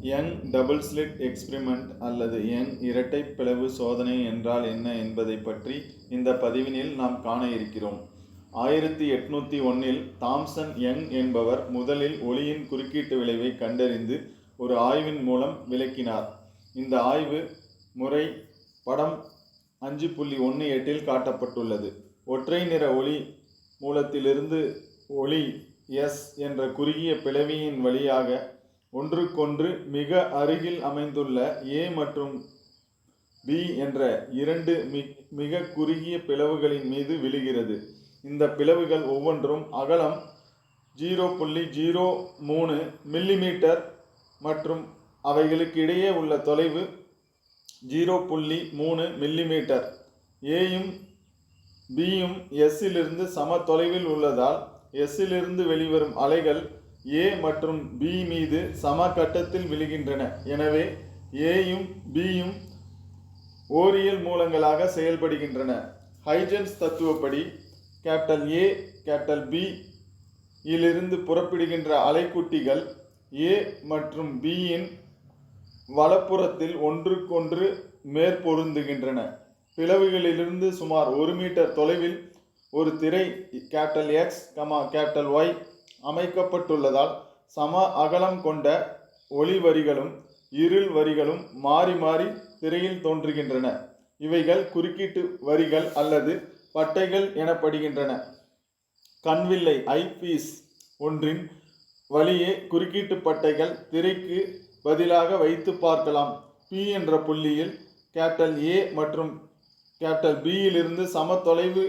Young double slit experiment அல்லது Young இரட்டை பிளவு சோதனை என்றால் என்ன என்பதை பற்றி இந்த பதிவினில் நாம் காண இருக்கிறோம். ஆயிரத்தி எட்நூற்றி ஒன்னில் தாம்சன் யங் என்பவர் முதலில் ஒளியின் குறுக்கீட்டு விளைவை கண்டறிந்து ஒரு ஆய்வின் மூலம் விளக்கினார். இந்த ஆய்வு முறை படம் அஞ்சு புள்ளி ஒன்று எட்டில் காட்டப்பட்டுள்ளது. ஒற்றை நிற ஒளி மூலத்திலிருந்து ஒளி எஸ் என்ற குறுகிய பிளவியின் வழியாக ஒன்றுக்கொன்று மிக அருகில் அமைந்துள்ள ஏ மற்றும் பி என்ற இரண்டு மி- மிக குறுகிய பிளவுகளின் மீது விழுகிறது. இந்த பிளவுகள் ஒவ்வொன்றும் அகலம் ஜீரோ புள்ளி ஜீரோ மூணு மில்லிமீட்டர் மற்றும் அவைகளுக்கு இடையே உள்ள தொலைவு ஜீரோ புள்ளி மூணு மில்லிமீட்டர். ஏயும் பியும் எஸ்ஸிலிருந்து சம தொலைவில் உள்ளதால் எஸ்ஸிலிருந்து வெளிவரும் அலைகள் ஏ மற்றும் பி மீது சம கட்டத்தில் விழுகின்றன. எனவே ஏயும் பியும் ஓரியல் மூலங்களாக செயல்படுகின்றன. ஹைஜன்ஸ் தத்துவப்படி கேப்டல் ஏ கேப்டல் பி இலிருந்து புறப்படுகின்ற அலைக்குட்டிகள் ஏ மற்றும் பியின் வலப்புறத்தில் ஒன்றுக்கொன்று மேற்பொருந்துகின்றன. பிளவுகளிலிருந்து சுமார் ஒரு மீட்டர் தொலைவில் ஒரு திரை capital X comma capital Y அமைக்கப்பட்டுள்ளதால் சம அகலம் கொண்ட ஒளி வரிகளும் இருள் வரிகளும் மாறி மாறி திரையில் தோன்றுகின்றன. இவைகள் குறுக்கீட்டு வரிகள் அல்லது பட்டைகள் எனப்படுகின்றன. கண்வில்லை ஐபீஸ் ஒன்றின் வழியே குறுக்கீட்டு பட்டைகள் திரைக்கு பதிலாக வைத்து பார்க்கலாம். பி என்ற புள்ளியில் கேப்டல் ஏ மற்றும் கேப்டல் பியிலிருந்து சம தொலைவு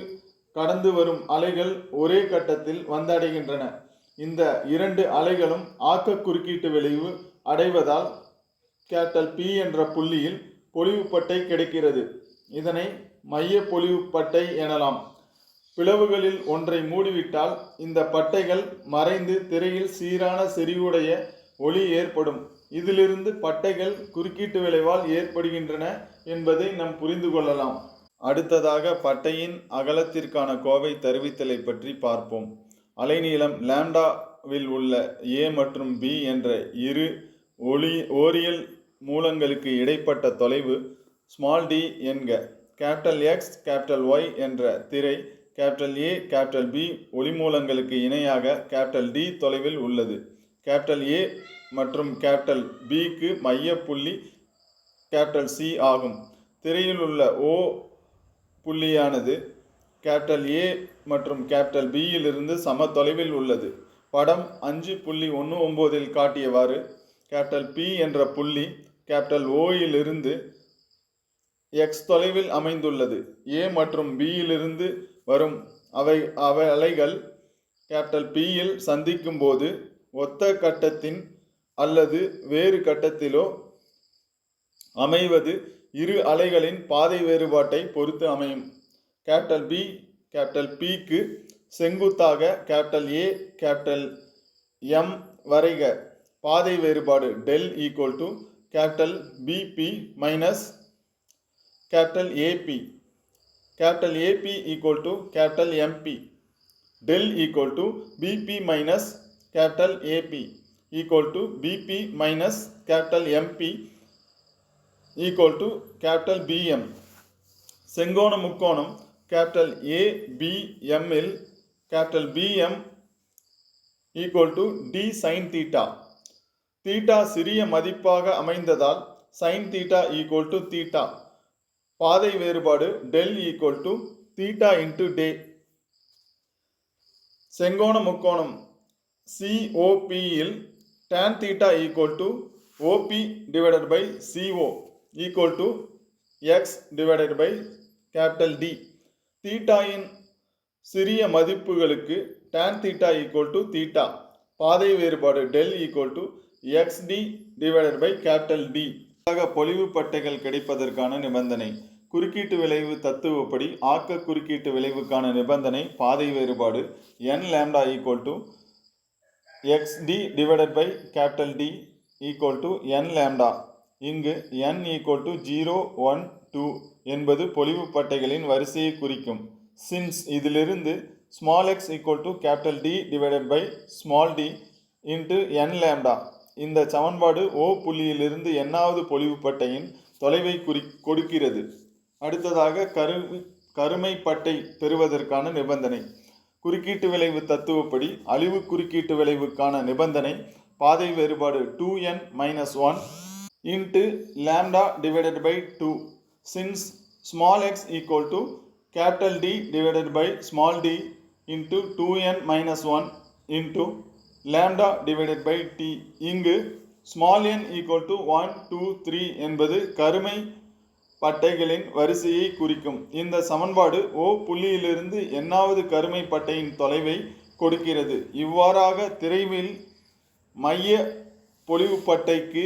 கடந்து வரும் அலைகள் ஒரே கட்டத்தில் வந்தடைகின்றன. இந்த இரண்டு அலைகளும் ஆக்க குறுக்கீட்டு விளைவு அடைவதால் கேட்டல் பி என்ற புள்ளியில் பொலிவுப்பட்டை கிடைக்கிறது. இதனை மைய பொலிவுப்பட்டை எனலாம். பிளவுகளில் ஒன்றை மூடிவிட்டால் இந்த பட்டைகள் மறைந்து திரையில் சீரான செறிவுடைய ஒளி ஏற்படும். இதிலிருந்து பட்டைகள் குறுக்கீட்டு விளைவால் ஏற்படுகின்றன என்பதை நாம் புரிந்து கொள்ளலாம். அடுத்ததாக பட்டையின் அகலத்திற்கான கோவை தருவித்தலை பற்றி பார்ப்போம். அலைநீளம் லாம்டாவில் உள்ள ஏ மற்றும் பி என்ற இரு ஒளி ஓரியல் மூலங்களுக்கு இடைப்பட்ட தொலைவு ஸ்மால் டி என்க. கேபிட்டல் எக்ஸ் கேபிட்டல் ஒய் என்ற திரை கேபிட்டல் ஏ கேபிட்டல் பி ஒளிமூலங்களுக்கு இணையாக கேபிட்டல் டி தொலைவில் உள்ளது. கேபிட்டல் ஏ மற்றும் கேபிட்டல் பிக்கு மைய புள்ளி கேபிட்டல் சி ஆகும். திரையில் உள்ள ஓ புள்ளியானது கேபிட்டல் ஏ மற்றும் கேபிட்டல் பியிலிருந்து சம தொலைவில் உள்ளது. படம் அஞ்சு புள்ளி ஒன்று ஒம்போதில் காட்டியவாறு கேபிட்டல் பி என்ற புள்ளி கேபிட்டல் ஓயிலிருந்து எக்ஸ் தொலைவில் அமைந்துள்ளது. ஏ மற்றும் பியிலிருந்து வரும் அவை அவை அலைகள் கேபிட்டல் பியில் சந்திக்கும் போது ஒத்த கட்டத்தின் அல்லது வேறு கட்டத்திலோ அமைவது இரு அலைகளின் பாதை வேறுபாட்டை பொறுத்து அமையும். கேபிட்டல் பி கேபிட்டல் பிக்கு செங்குத்தாக கேபிட்டல் ஏ கேபிட்டல் எம் வரைக பாதை வேறுபாடு del equal to capital BP minus capital AP capital AP equal to capital MP del equal to BP minus capital AP equal to BP minus capital MP equal to capital BM செங்கோண முக்கோணம் capital A B capital BM equal to d sine theta theta சிறிய மதிப்பாக அமைந்ததால் sine theta equal to theta பாதை வேறுபாடு del equal to theta into d செங்கோண முக்கோணம் சிஓபியில் tan theta equal to OP divided by CO equal to x divided by capital D தீட்டாயின் சிறிய மதிப்புகளுக்கு tan theta equal to theta பாதை வேறுபாடு del equal to x d divided by capital D பொலிவு பட்டைகள் கிடைப்பதற்கான நிபந்தனை. குறுக்கீட்டு விளைவு தத்துவப்படி ஆக்க குறுக்கீட்டு விளைவுக்கான நிபந்தனை பாதை வேறுபாடு n lambda equal to x d divided by capital D equal to n lambda இங்கு n equal to zero one two என்பது பொலிவு பட்டைகளின் வரிசையை குறிக்கும். சின்ஸ் இதிலிருந்து small x equal to capital D divided by small d into n lambda இந்த சமன்பாடு ஓ புள்ளியிலிருந்து எண்ணாவது பொலிவுப்பட்டையின் தொலைவை குறி கொடுக்கிறது. அடுத்ததாக கரு கருமை பட்டை பெறுவதற்கான நிபந்தனை. குறுக்கீட்டு விளைவு தத்துவப்படி அழிவு குறுக்கீட்டு விளைவுக்கான நிபந்தனை பாதை வேறுபாடு two n minus one into lambda divided by two since small x equal to capital D divided by small d into two n minus one into lambda divided by d இங்கு small n equal to one two three என்பது கருமை பட்டைகளின் வரிசையை குறிக்கும். இந்த சமன்பாடு ஓ புள்ளியிலிருந்து எண்ணாவது கருமை பட்டையின் தொலைவை கொடுக்கிறது. இவ்வாறாக திரைவில் மைய பொலிவு பட்டைக்கு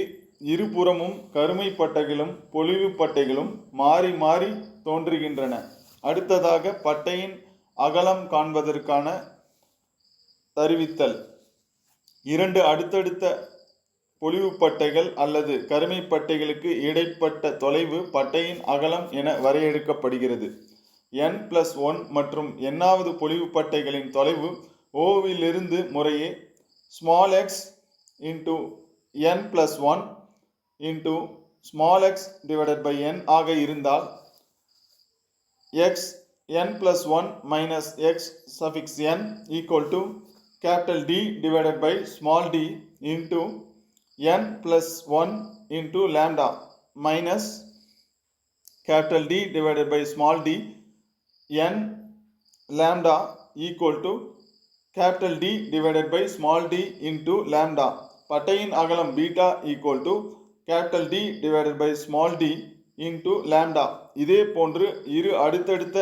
இருபுறமும் கருமை பட்டைகளும் பொலிவு பட்டைகளும் மாறி மாறி தோன்றுகின்றன. அடுத்ததாக பட்டையின் அகலம் காண்பதற்கான தருவித்தல். இரண்டு அடுத்தடுத்த பொலிவு பட்டைகள் அல்லது கருமை பட்டைகளுக்கு இடைப்பட்ட தொலைவு பட்டையின் அகலம் என வரையறுக்கப்படுகிறது. என் பிளஸ் ஒன் மற்றும் எண்ணாவது பொலிவு பட்டைகளின் தொலைவு ஓவிலிருந்து முறையே small x into n plus one into small x divided by n ஆக இருந்தால் x n plus one minus x suffix n equal to capital D divided by small d into n plus one into lambda minus capital D divided by small d n lambda equal to capital D divided by small d into lambda பட்டையின் அகலம் beta equal to capital D divided by small d into lambda இதே போன்று இரு அடுத்தடுத்த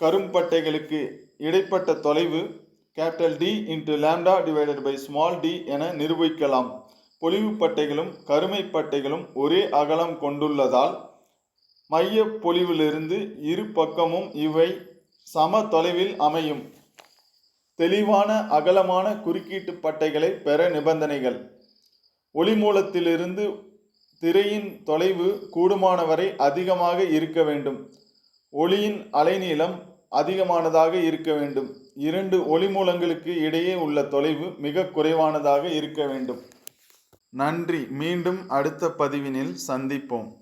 கரும்பட்டைகளுக்கு இடைப்பட்ட தொலைவு capital D into lambda divided by small d என நிரூபிக்கலாம். பொலிவு பட்டைகளும் கருமை பட்டைகளும் ஒரே அகலம் கொண்டுள்ளதால் மைய பொலிவிலிருந்து இரு பக்கமும் இவை சம தொலைவில் அமையும். தெளிவான அகலமான குறுக்கீட்டு பட்டைகளை பெற நிபந்தனைகள். ஒளி மூலத்திலிருந்து திரையின் தொலைவு கூடுமானவரை அதிகமாக இருக்க வேண்டும். ஒளியின் அலைநீளம் அதிகமானதாக இருக்க வேண்டும். இரண்டு ஒளி மூலங்களுக்கு இடையே உள்ள தொலைவு மிக குறைவானதாக இருக்க வேண்டும். நன்றி. மீண்டும் அடுத்த பதிவினில் சந்திப்போம்.